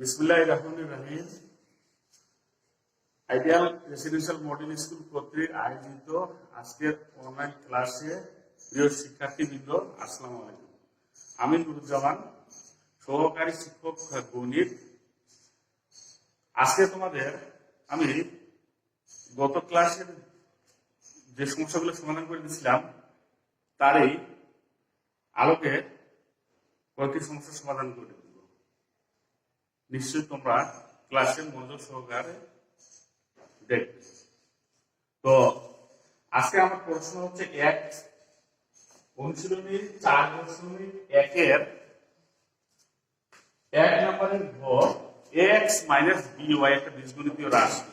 বিসমুল্লাহ রহমান রহিম। আইডিয়াল রেসিডেন্সিয়াল মডেল স্কুল কর্তৃক আয়োজিত আজকের অনলাইন ক্লাসে প্রিয় শিক্ষার্থীবৃন্দ, আসসালামু আলাইকুম। আমি নুরুজ্জামান, সহকারী শিক্ষক গণিত। আজকে তোমাদের আমি গত ক্লাসের যে সমস্যাগুলো সমাধান করে দিয়েছিলাম, তারই আলোকে কয়েকটি সমস্যার সমাধান করে দেব নিশ্চয়ই তোমরা ক্লাসে মনোযোগ সহকারে দেখবে। তো আজকে আমার প্রশ্ন হচ্ছে এক অনুশীলনী চার দশমিক একের এক নম্বরের ঘর এক্স মাইনাস বি ওয়াই একটা বীজগণিতীয় রাশি।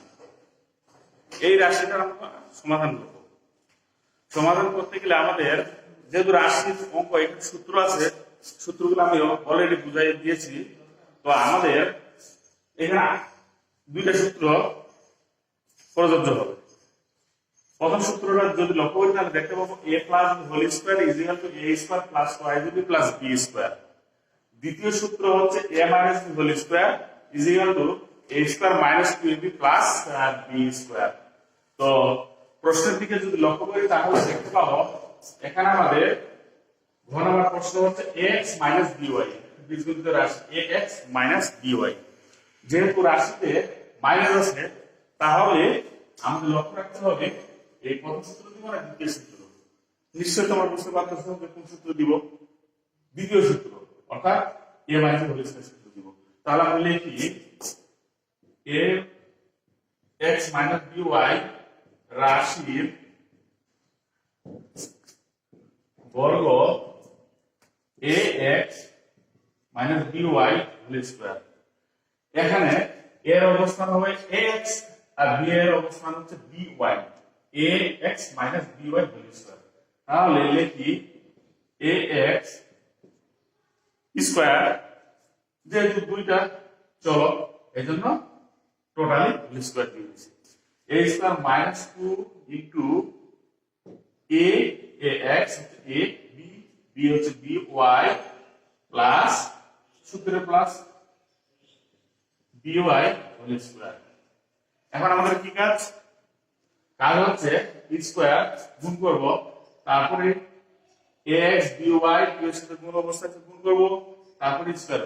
এই রাশিটা আমরা সমাধান করব। সমাধান করতে গেলে আমাদের যেহেতু রাশির অঙ্ক একটা সূত্র আছে, সূত্রগুলো আমি অলরেডি বুঝাই দিয়েছি। তো আমাদের এখানে দুইটা সূত্র প্রযোজ্য হবে। প্রথম সূত্রটা যদি লক্ষ্য করি, তাহলে দেখতে পাবো A plus whole square is equal to A square plus Y B plus B square দ্বিতীয় সূত্র হচ্ছে A minus B whole square is equal to A square minus two B plus B square তো প্রশ্নের দিকে যদি লক্ষ্য করি, তাহলে দেখতে পাবো, এখানে আমাদের ঘ নম্বর প্রশ্ন হচ্ছে এক্স মাইনাস বিওয়াই বীজগণিত রাশি এ এক্স মাইনাস বিওয়াই যেহেতু রাশিতে মাইনাস আছে, তাহলে আমাদের লক্ষ্য রাখতে হবে, এই প্রথম সূত্র দিব দ্বিতীয় সূত্র নিশ্চয়ই তোমার বুঝতে পারতেছো যে কোন সূত্র দিব? দ্বিতীয় সূত্র, অর্থাৎ এ মাইনাস হোল সূত্র দিব। তাহলে আমরা লিখি এ এক্স মাইনাস বিওয়াই রাশির বর্গ A X minus B Y whole square এখানে এর অবস্থান হবে এক্স আর বি এর অবস্থান হচ্ছে B Y A X minus B Y whole square তাহলে লিখি এ এক্স স্কোয়ার যেহেতু দুইটা, চলো এই জন্য টোটালি হোল স্কোয়ার দিয়ে দিচ্ছি। A square minus two into A A X A B B হচ্ছে বি ওয়াই প্লাস সূত্রে plus B Y whole square এখন আমাদের কি কাজ? কাজ হচ্ছে স্কোয়ার গুণ করব, তারপরে এক্স বি ওয়াই এর সাথে গুণ অবস্থায় গুণ করব, তারপরে স্কোয়ার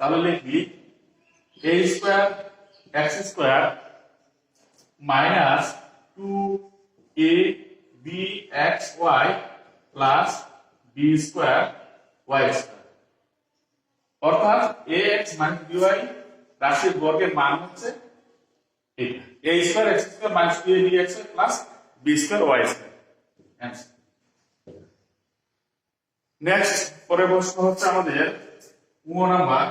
তাহলে লিখি A square X square minus two A B X Y plus B square Y square অর্থাৎ এ এক্স মাইনাস রাশির বর্গের মান হচ্ছে এটা A X square minus two plus Y next পরে প্রশ্ন হচ্ছে আমাদের ও নাম্বার।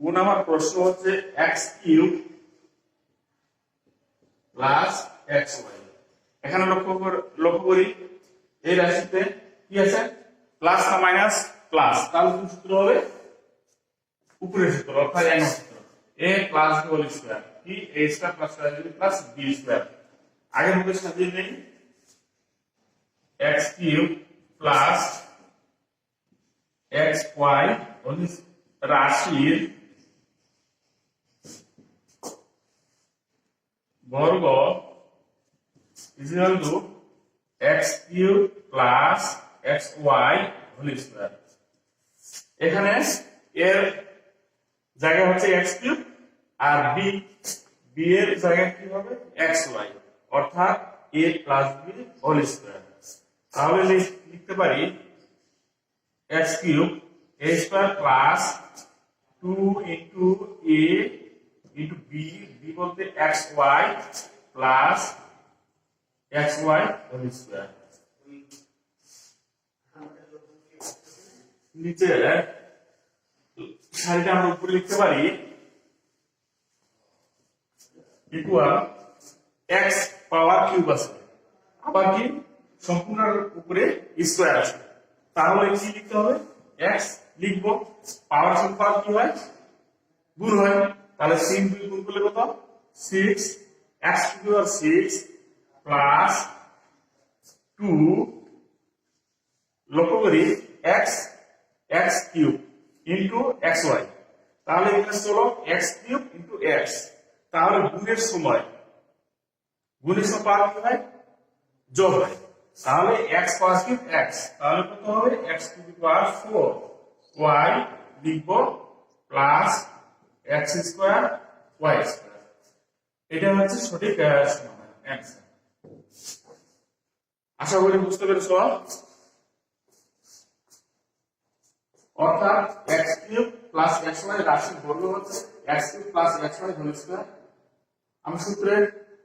ও নাম্বার প্রশ্ন হচ্ছে এক্স প্লাস এক্স ওয়াই এখানে লক্ষ্য লক্ষ্য করি, এই রাশিতে কি আছে? প্লাস না মাইনাস প্লাস তাহলে কি সূত্র হবে উপরের সূত্র অর্থাৎ এক সূত্র A plus B whole square কি A square plus B plus B square আগের মতো সাজিয়ে নেই। X cube plus X Y রাশির বর্গ equal to X cube plus X Y whole square এখানে এর জায়গা হচ্ছে এক্স কিউব আর বি বি এর জায়গা কি হবে? এক্স ওয়াই অর্থাৎ A plus B whole square তাহলে লিখতে পারি X cube A square plus two into A into B B বলতে X Y plus X Y whole square নিচে সারিটা আমরা উপরে লিখতে পারি ইকুয়াল এক্স পাওয়ার কিউব আছে। আবার কি? সম্পূর্ণ উপরে স্কোয়ার আছে। তাহলে কি লিখতে হবে? এক্স লিখব পাওয়ার পাওয়ার কি হয়? গুণ হয়। তাহলে সিন দুই গুণ করলে কত? Six X two power six plus two লক্ষ্য করি X X cube into X Y তাহলে এখানে এক্স কিউব এক্স তাহলে গুণের সময়। গুণের সময় কি হয়? যোগ হয়। তাহলে এক্স কিউব এক্স তাহলে কত হবে? Two the power four Y লিখব plus X square Y square এটা হচ্ছে সঠিক সমাধান। আশা করি বুঝতে পেরেছ। অর্থাৎ X cube plus X Y রাশির বর্গ হচ্ছে X cube plus X Y whole square আমি সূত্রে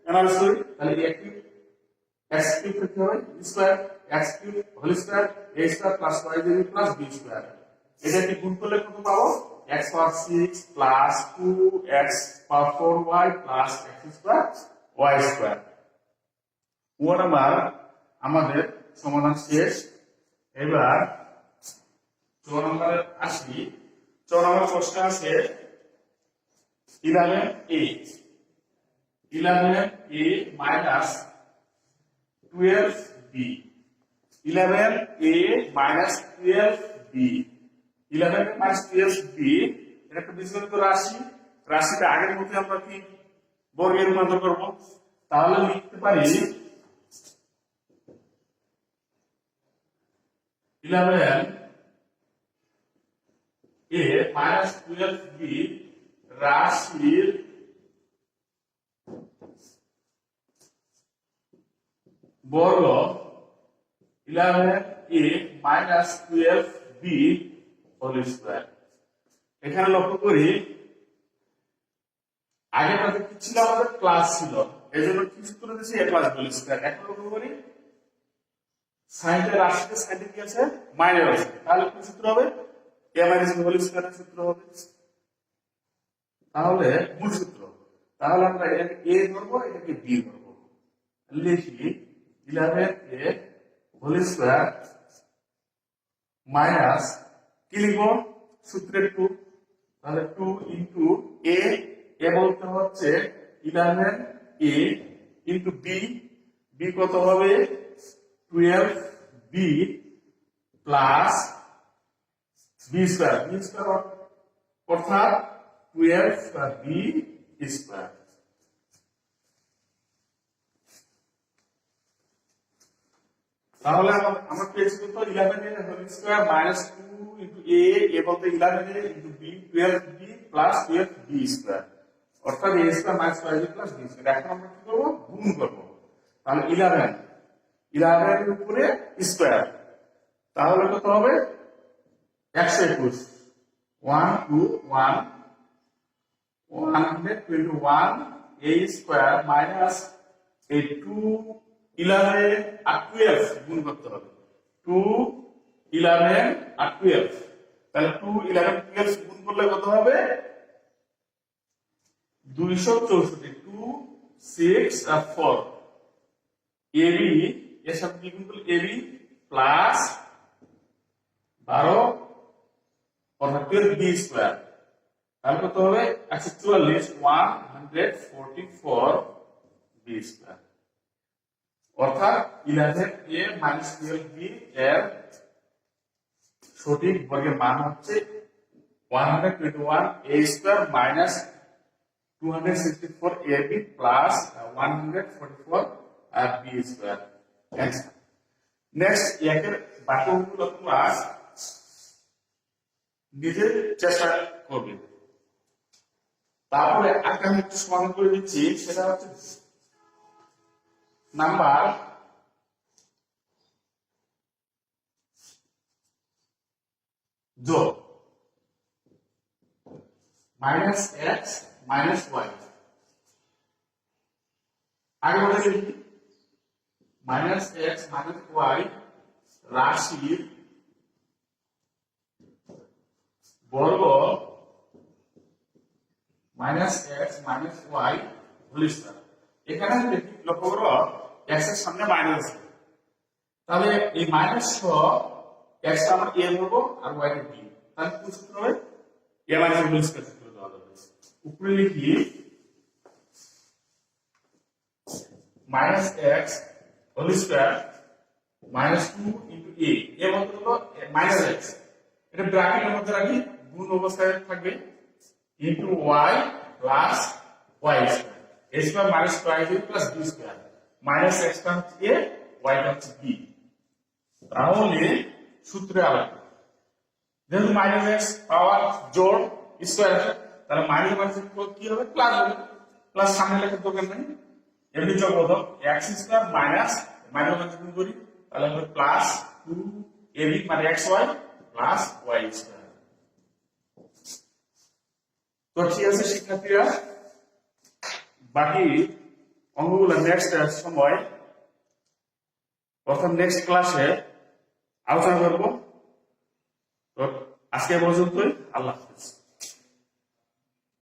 অ্যানালাইজ করি, তাহলে এ কিউব এক্স কিউব করতে হবে square X cube whole square A square plus Y দেবি প্লাস বি স্কোয়ার এটা কি গুণ করলে কত পাবো? X power six plus two X power four Y plus X square Y square ও নাম্বার আমাদের সমাধান শেষ? এবার ছ নম্বরে আসি। ছ নম্বর প্রশ্ন আছে eleven A eleven A minus twelve B eleven A minus twelve B eleven minus twelve B এটা একটা বীজগণিত রাশি। রাশিটা আগের মধ্যে আমরা কি বর্গে রূপান্তর করব? তাহলে লিখতে পারি ইলেভেন টুয়েলভ বি রাশির বর্গ eleven, A minus twelve B whole square. এখানে লক্ষ্য করি আগেটাতে কি ছিল? আমাদের ক্লাস ছিল। এই জন্য কি সূত্র দিয়েছি? A plus whole square. এখন লক্ষ্য করি সাইনটা রাশিতে সাইনটা কি আছে? মাইনাস আছে। তাহলে কি সূত্র হবে? এ সূত্র হবে তাহলে মূল সূত্র। তাহলে আমরা এটাকে এ ধরবো, এটাকে বি ধরবো। লিখি eleven A whole square minus কি লিখব? সূত্রের টু তাহলে টু ইন্টু এ এ বলতে হচ্ছে eleven A into B B কত হবে? Twelve B plus B square B square অর্থাৎ টুয়েলভ বি স্কোয়ার তাহলে আমরা পেয়েছি কত ইলেভেন এর whole square minus two into A A বলতে eleven A into B twelve B plus twelve B square অর্থাৎ A square minus five plus B square এখন আমরা কি করব? গুণ করব। তাহলে ইলেভেন ইলেভেন এর উপরে স্কোয়ার তাহলে কত হবে? একশো একুশ one two one one hundred twenty one A square minus এই টু ইলেভেন আর গুণ করতে হবে। টু ইলেভেন আর টুয়েলভ তাহলে টু ইলেভেন টুয়েলভ গুণ করলে কত হবে? দুইশো চৌষট্টি টু সিক্স আর ফোর এবি এর সাথে কি গুণ করলে এবি প্লাস বারো। অর্থাৎ টুয়েলভ বি স্কোয়ার তাহলে কত হবে একশো চুয়াল্লিশ one hundred forty four B square অর্থাৎ eleven A minus twelve B এর সঠিক বর্গের মান হচ্ছে one hundred twenty one A square minus two hundred sixty four A B plus one hundred forty four B square next একের বাক্যগুলো তোমরা নিজের চেষ্টা করবে। তারপরে একটা আমি একটু সমাধান করে দিচ্ছি, সেটা হচ্ছে number minus X minus Y. আগে বলে মাইনাস এক্স মাইনাস ওয়াই রাশির বর্গ minus X minus Y whole square এখানে দেখি লক্ষ্য করো এক্সের সামনে মাইনাস তাহলে এই মাইনাস সহ এক্স টা আমরা এ ধরবো আর ওয়াই কে বি তাহলে কি সূত্র হবে? এ মাইনাস হোল স্কয়ার সূত্র দেওয়া যাবে। উপরে লিখি minus X whole square minus two into A A বলতে হলো মাইনাস এক্স এটা ব্র্যাকেটের মধ্যে রাখি। গুণ অবস্থায় থাকবে into Y plus Y square A square minus A plus B square minus extra হচ্ছে এ ওয়াইটা হচ্ছে বি তাহলে সূত্রে আলাদা যেহেতু মাইনাস এক্স পাওয়ার জোর স্কোয়ার তাহলে মাইনাস মাইনাস কি হবে? প্লাস হবে। প্লাস সামনে লেখার দরকার নেই। এমনি চক্রবোধক X square minus minus minus গুণ করি। তাহলে হবে প্লাস টু এবি মানে X Y plus Y square তো ঠিক আছে, শিক্ষার্থীরা? বাকি অঙ্গগুলো নেক্সট সময়। অর্থাৎ নেক্সট ক্লাসে আলোচনা করব। তো আজকে পর্যন্তই। আল্লাহ হাফিজ।